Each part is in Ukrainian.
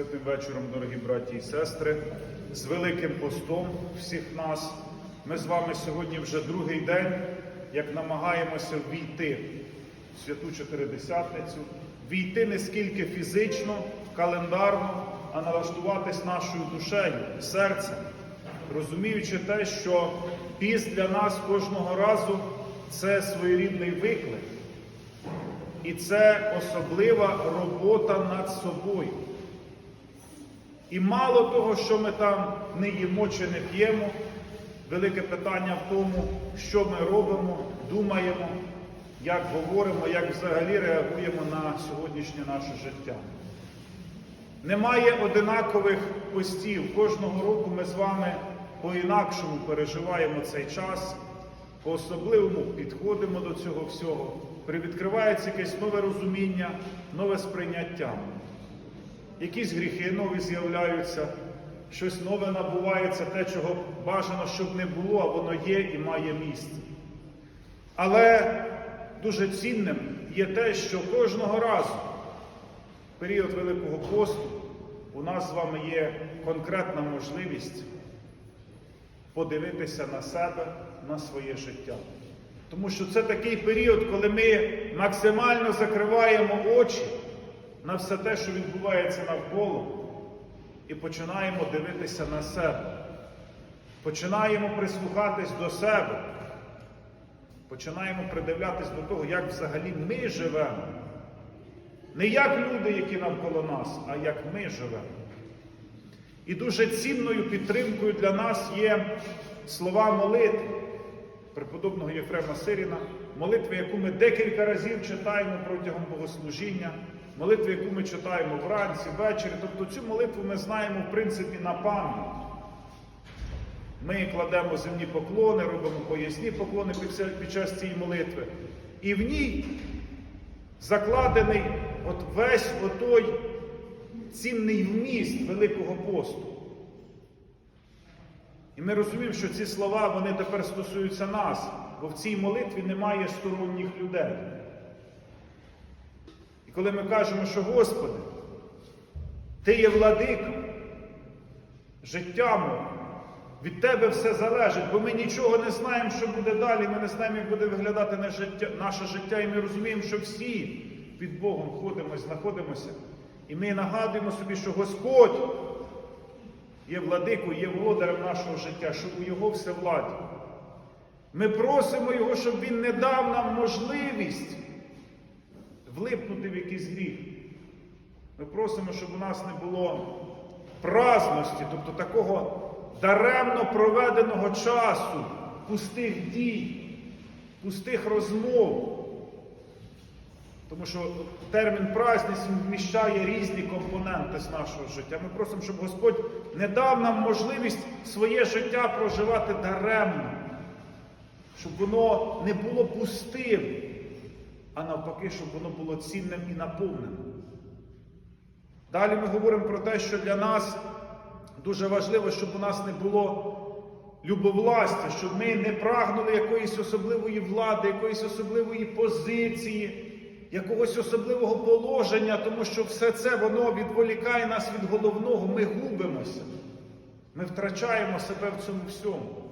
Святим вечором, дорогі браті і сестри, з Великим постом всіх нас. Ми з вами сьогодні вже другий день, як намагаємося ввійти в святу Чотиридесятницю, війти не скільки фізично, календарно, а налаштуватись нашою душею, серцем, розуміючи те, що піст для нас кожного разу це своєрідний виклик. І це особлива робота над собою. І мало того, що ми там не їмо чи не п'ємо, велике питання в тому, що ми робимо, думаємо, як говоримо, як взагалі реагуємо на сьогоднішнє наше життя. Немає одинакових постів. Кожного року ми з вами по-інакшому переживаємо цей час, по-особливому підходимо до цього всього. Привідкривається якесь нове розуміння, нове сприйняття. Якісь гріхи нові з'являються, щось нове набувається, те, чого бажано, щоб не було, а воно є і має місце. Але дуже цінним є те, що кожного разу в період Великого посту у нас з вами є конкретна можливість подивитися на себе, на своє життя. Тому що це такий період, коли ми максимально закриваємо очі на все те, що відбувається навколо, і починаємо дивитися на себе. Починаємо прислухатись до себе. Починаємо придивлятись до того, як взагалі ми живемо. Не як люди, які навколо нас, а як ми живемо. І дуже цінною підтримкою для нас є слова молитви преподобного Єфрема Сиріна, молитви, яку ми декілька разів читаємо протягом богослужіння, молитви, яку ми читаємо вранці, ввечері. Тобто цю молитву ми знаємо, в принципі, на пам'ять. Ми кладемо земні поклони, робимо поясні поклони під час цієї молитви. І в ній закладений от весь отой цінний вміст Великого посту. І ми розуміємо, що ці слова вони тепер стосуються нас, бо в цій молитві немає сторонніх людей. І коли ми кажемо, що Господи, Ти є владика, життя моє, від Тебе все залежить, бо ми нічого не знаємо, що буде далі, ми не знаємо, як буде виглядати наше життя, і ми розуміємо, що всі під Богом ходимо і знаходимося. І ми нагадуємо собі, що Господь є владикою, є володарем нашого життя, що у Його все владі. Ми просимо Його, щоб Він не дав нам можливість влипнути в якийсь гріх. Ми просимо, щоб у нас не було праздності, тобто такого даремно проведеного часу, пустих дій, пустих розмов. Тому що термін праздність вміщає різні компоненти з нашого життя. Ми просимо, щоб Господь не дав нам можливість своє життя проживати даремно, щоб воно не було пустим, а навпаки, щоб воно було цінним і наповненим. Далі ми говоримо про те, що для нас дуже важливо, щоб у нас не було любовластя, щоб ми не прагнули якоїсь особливої влади, якоїсь особливої позиції якогось особливого положення, тому що все це воно відволікає нас від головного, ми губимося. Ми втрачаємо себе в цьому всьому.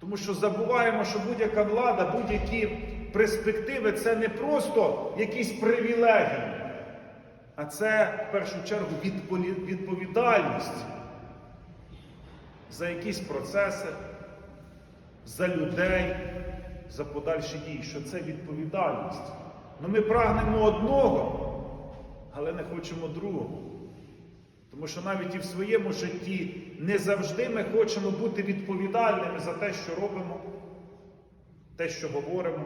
Тому що забуваємо, що будь-яка влада, будь-які перспективи це не просто якісь привілегії, а це в першу чергу відповідальність за якісь процеси, за людей, за подальші дії, що це відповідальність. Ну ми прагнемо одного, але не хочемо другого. Тому що навіть і в своєму житті не завжди ми хочемо бути відповідальними за те, що робимо, те, що говоримо,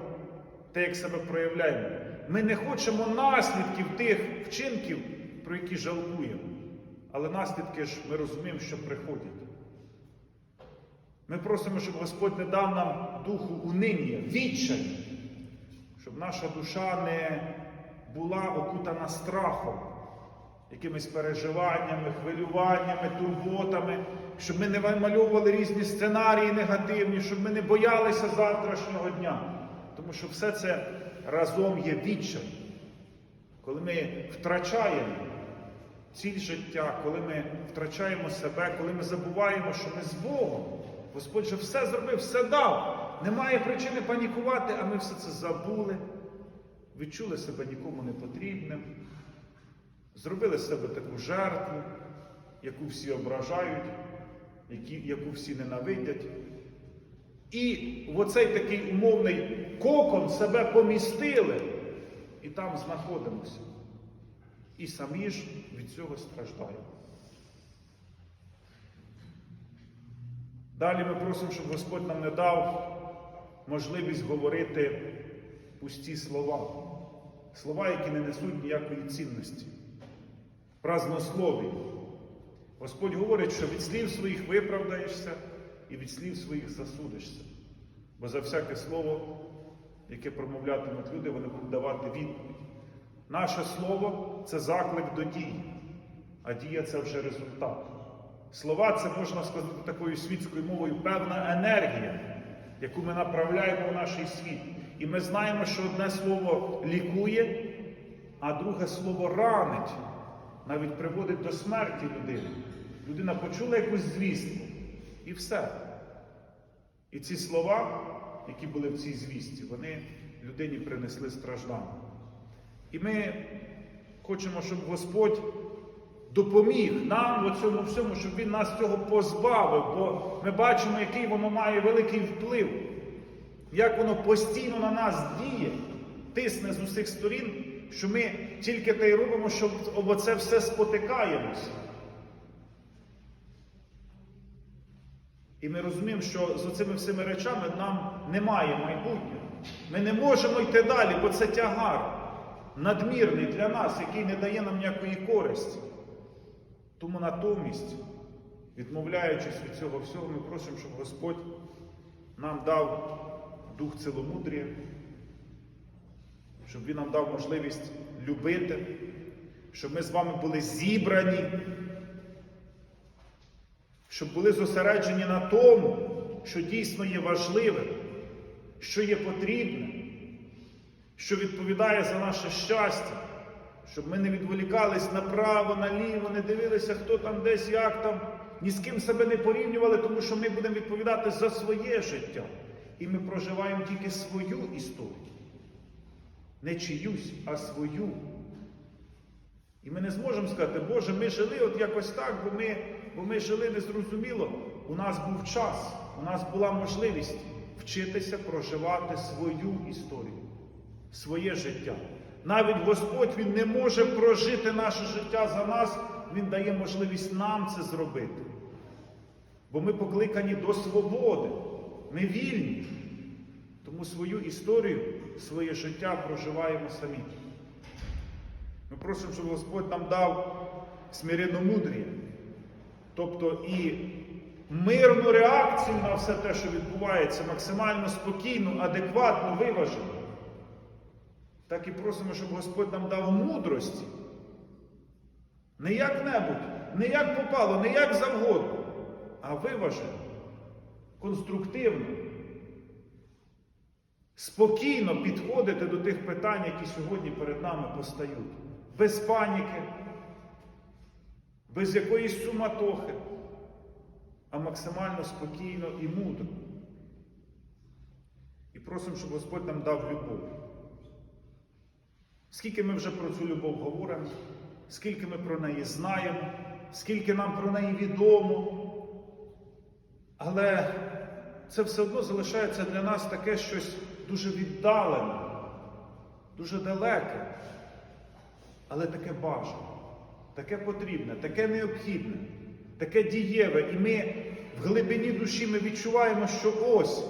те, як себе проявляємо. Ми не хочемо наслідків тих вчинків, про які жалкуємо. Але наслідки ж ми розуміємо, що приходять. Ми просимо, щоб Господь не дав нам духу униння, відчаю щоб наша душа не була окутана страхом, якимись переживаннями, хвилюваннями, турботами, щоб ми не вимальовували різні сценарії негативні, щоб ми не боялися завтрашнього дня. Тому що все це разом є відчай. Коли ми втрачаємо ціль життя, коли ми втрачаємо себе, коли ми забуваємо, що ми з Богом. Господь же все зробив, все дав. Немає причини панікувати, а ми все це забули, відчули себе нікому не потрібним, зробили з себе таку жертву, яку всі ображають, яку всі ненавидять. І в оцей такий умовний кокон себе помістили і там знаходимося. І самі ж від цього страждаємо. Далі ми просимо, щоб Господь нам не дав можливість говорити пусті слова, слова, які не несуть ніякої цінності, празднослові. Господь говорить, що від слів своїх виправдаєшся і від слів своїх засудишся. Бо за всяке слово, яке промовлятимуть люди, вони будуть давати відповідь. Наше слово це заклик до дії, а дія це вже результат. Слова це можна сказати такою світською мовою певна енергія, яку ми направляємо в наш світ. І ми знаємо, що одне слово лікує, а друге слово ранить, навіть приводить до смерті людини. Людина почула якусь звістку, і все. І ці слова, які були в цій звісті, вони людині принесли страждання. І ми хочемо, щоб Господь допоміг нам у цьому всьому, щоб Він нас цього позбавив, бо ми бачимо, який воно має великий вплив, як воно постійно на нас діє, тисне з усіх сторін, що ми тільки те й робимо, що об оце все спотикаємося. І ми розуміємо, що з цими всіми речами нам немає майбутнього. Ми не можемо йти далі, бо це тягар надмірний для нас, який не дає нам ніякої користі. Тому натомість, відмовляючись від цього всього, ми просимо, щоб Господь нам дав дух ціломудрія, щоб Він нам дав можливість любити, щоб ми з вами були зібрані, щоб були зосереджені на тому, що дійсно є важливим, що є потрібним, що відповідає за наше щастя, щоб ми не відволікались направо, наліво, не дивилися, хто там десь, як там, ні з ким себе не порівнювали, тому що ми будемо відповідати за своє життя. І ми проживаємо тільки свою історію. Не чиюсь, а свою. І ми не зможемо сказати, Боже, ми жили от якось так, бо ми, бо ми жили незрозуміло. У нас був час, у нас була можливість вчитися проживати свою історію, своє життя. Навіть Господь Він не може прожити наше життя за нас, Він дає можливість нам це зробити. Бо ми покликані до свободи, ми вільні. Тому свою історію, своє життя проживаємо самі. Ми просимо, щоб Господь нам дав смиренномудріє, тобто і мирну реакцію на все те, що відбувається, максимально спокійну, адекватну, виважену. Так і просимо, щоб Господь нам дав мудрості. Не як-небудь, не як попало, не як завгодно, а виважено, конструктивно, спокійно підходити до тих питань, які сьогодні перед нами постають. Без паніки, без якоїсь суматохи, а максимально спокійно і мудро. І просимо, щоб Господь нам дав любов. Скільки ми вже про цю любов говоримо, скільки ми про неї знаємо, скільки нам про неї відомо. Але це все одно залишається для нас таке щось дуже віддалене, дуже далеке, але таке бажане, таке потрібне, таке необхідне, таке дієве. І ми в глибині душі ми відчуваємо, що ось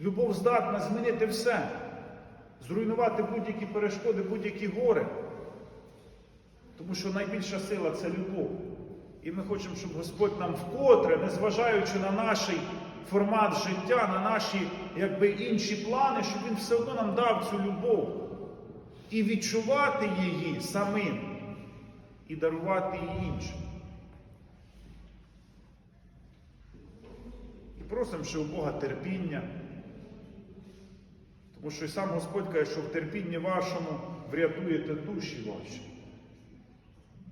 любов здатна змінити все зруйнувати будь-які перешкоди, будь-які гори. Тому що найбільша сила це любов. І ми хочемо, щоб Господь нам вкотре, незважаючи на наш формат життя, на наші якби, інші плани, щоб Він все одно нам дав цю любов. І відчувати її самим, і дарувати її іншим. І просимо, що у Бога терпіння. Тому що і сам Господь каже, що в терпінні вашому врятуєте душі ваші.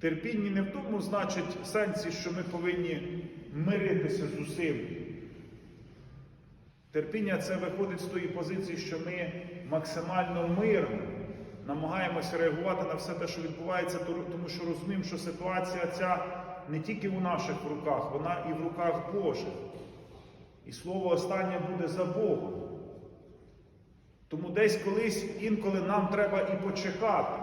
Терпінні не в тому, значить, сенсі, що ми повинні миритися з усім. Терпіння це виходить з тої позиції, що ми максимально мирно намагаємося реагувати на все те, що відбувається, тому що розуміємо, що ситуація ця не тільки у наших руках, вона і в руках Божих. І слово останнє буде за Богом. Тому десь колись інколи нам треба і почекати,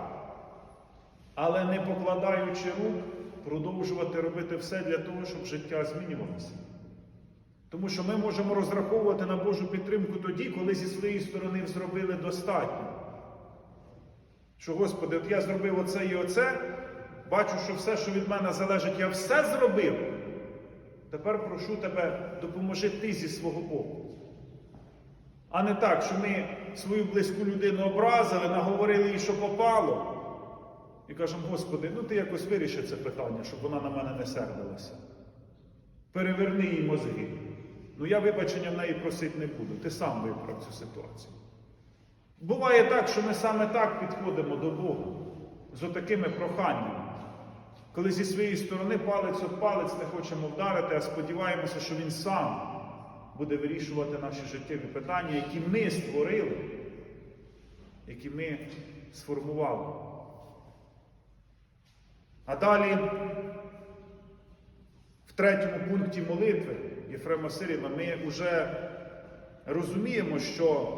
але не покладаючи рук, продовжувати робити все для того, щоб життя змінювалося. Тому що ми можемо розраховувати на Божу підтримку тоді, коли зі своєї сторони зробили достатньо. Що, Господи, от я зробив оце і оце, бачу, що все, що від мене залежить, я все зробив. Тепер прошу тебе, допоможи ти зі свого боку. А не так, що ми свою близьку людину образили, наговорили їй, що попало. І кажемо, Господи, ну ти якось виріши це питання, щоб вона на мене не сердилася. Переверни їй мозги. Ну я вибачення в неї просити не буду. Ти сам виправ цю ситуацію. Буває так, що ми саме так підходимо до Бога з отакими проханнями. Коли зі своєї сторони палець об палець не хочемо вдарити, а сподіваємося, що Він сам буде вирішувати наші життєві питання, які ми створили, які ми сформували. А далі, в третьому пункті молитви Єфрема Сиріна, ми вже розуміємо, що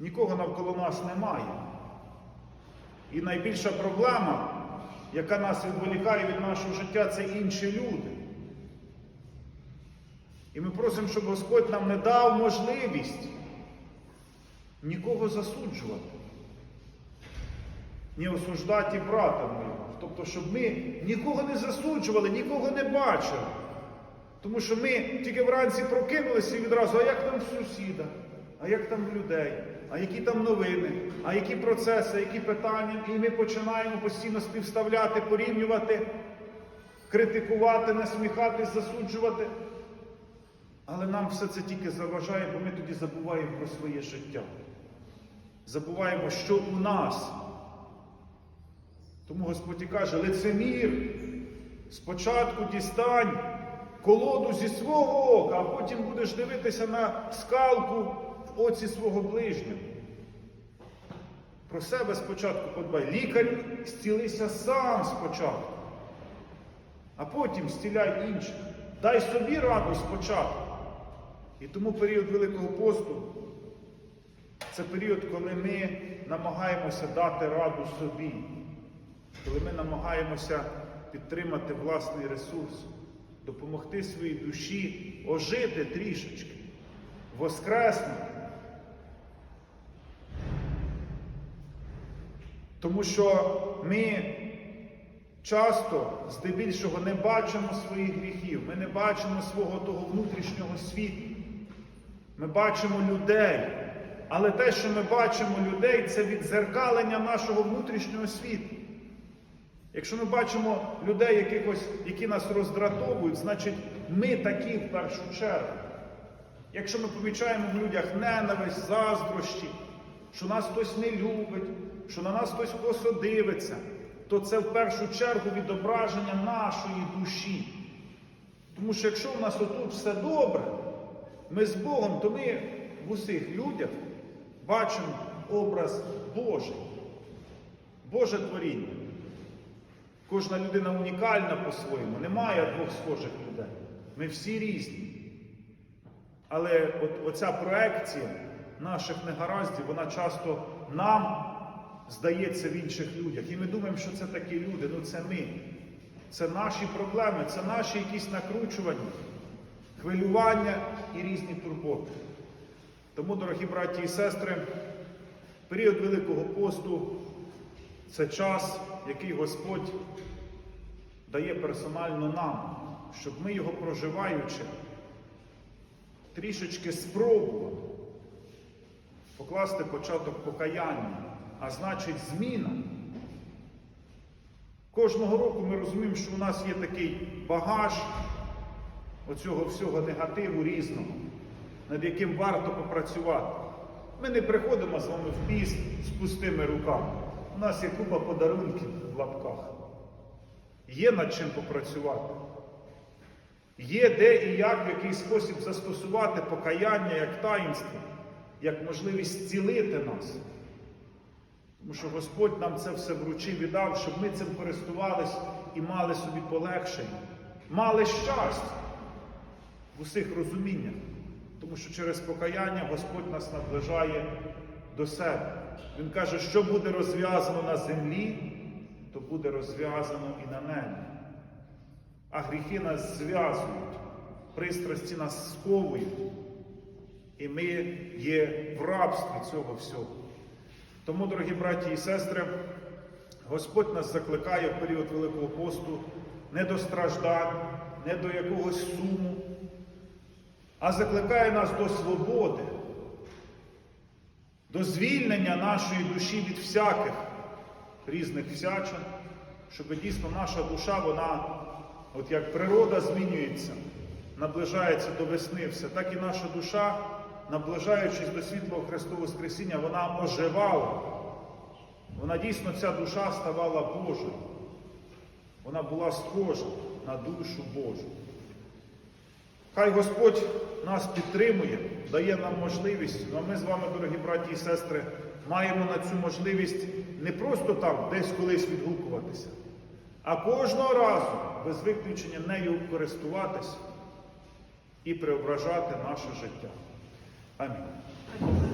нікого навколо нас немає. І найбільша проблема, яка нас відволікає від нашого життя, це інші люди. І ми просимо, щоб Господь нам не дав можливість нікого засуджувати, ні осуждати брата моєго. Тобто, щоб ми нікого не засуджували, нікого не бачили. Тому що ми тільки вранці прокинулися і відразу, а як там сусіда, а як там людей, а які там новини, а які процеси, які питання. І ми починаємо постійно співставляти, порівнювати, критикувати, насміхатись, засуджувати. Але нам все це тільки заважає, бо ми тоді забуваємо про своє життя. Забуваємо, що у нас. Тому Господь і каже, лицемір, спочатку дістань колоду зі свого ока, а потім будеш дивитися на скалку в оці свого ближнього. Про себе спочатку подбай. Лікар зцілися сам спочатку, а потім зціляй інших. Дай собі раду спочатку. І тому період Великого посту це період, коли ми намагаємося дати раду собі, коли ми намагаємося підтримати власний ресурс, допомогти своїй душі ожити трішечки, воскреснути. Тому що ми часто здебільшого не бачимо своїх гріхів, ми не бачимо свого того внутрішнього світу. Ми бачимо людей. Але те, що ми бачимо людей, це відзеркалення нашого внутрішнього світу. Якщо ми бачимо людей, якихось, які нас роздратовують, значить ми такі в першу чергу. Якщо ми помічаємо в людях ненависть, заздрощі, що нас хтось не любить, що на нас хтось косо дивиться, то це в першу чергу відображення нашої душі. Тому що якщо в нас отут все добре, ми з Богом, то ми в усіх людях бачимо образ Божий, Боже творіння. Кожна людина унікальна по-своєму, немає двох схожих людей. Ми всі різні. Але от, оця проекція наших негараздів, вона часто нам здається в інших людях. І ми думаємо, що це такі люди, ну це ми. Це наші проблеми, це наші якісь накручування, хвилювання і різні турботи. Тому, дорогі браті і сестри, період Великого посту це час, який Господь дає персонально нам, щоб ми його проживаючи, трішечки спробували покласти початок покаяння, а значить зміна. Кожного року ми розуміємо, що у нас є такий багаж оцього всього негативу різного, над яким варто попрацювати. Ми не приходимо з вами в піст з пустими руками. У нас є купа подарунків в лапках. Є над чим попрацювати. Є де і як, в який спосіб застосувати покаяння як таїнство, як можливість зцілити нас. Тому що Господь нам це все вручив і дав, щоб ми цим користувались і мали собі полегшення, мали щастя в усіх розуміннях. Тому що через покаяння Господь нас наближає до себе. Він каже, що буде розв'язано на землі, то буде розв'язано і на небі. А гріхи нас зв'язують, пристрасті нас сковують. І ми є в рабстві цього всього. Тому, дорогі браті і сестри, Господь нас закликає в період Великого посту не до страждань, не до якогось суму, а закликає нас до свободи, до звільнення нашої душі від всяких різних всячин, щоб дійсно наша душа, вона, от як природа змінюється, наближається до весни, все, так і наша душа, наближаючись до світлого Христового Воскресіння, вона оживала. Вона дійсно, ця душа ставала Божою. Вона була схожа на душу Божу. Хай Господь нас підтримує, дає нам можливість, ну а ми з вами, дорогі браті і сестри, маємо на цю можливість не просто там десь колись відгукуватися, а кожного разу, без виключення нею користуватися і преображати наше життя. Amém.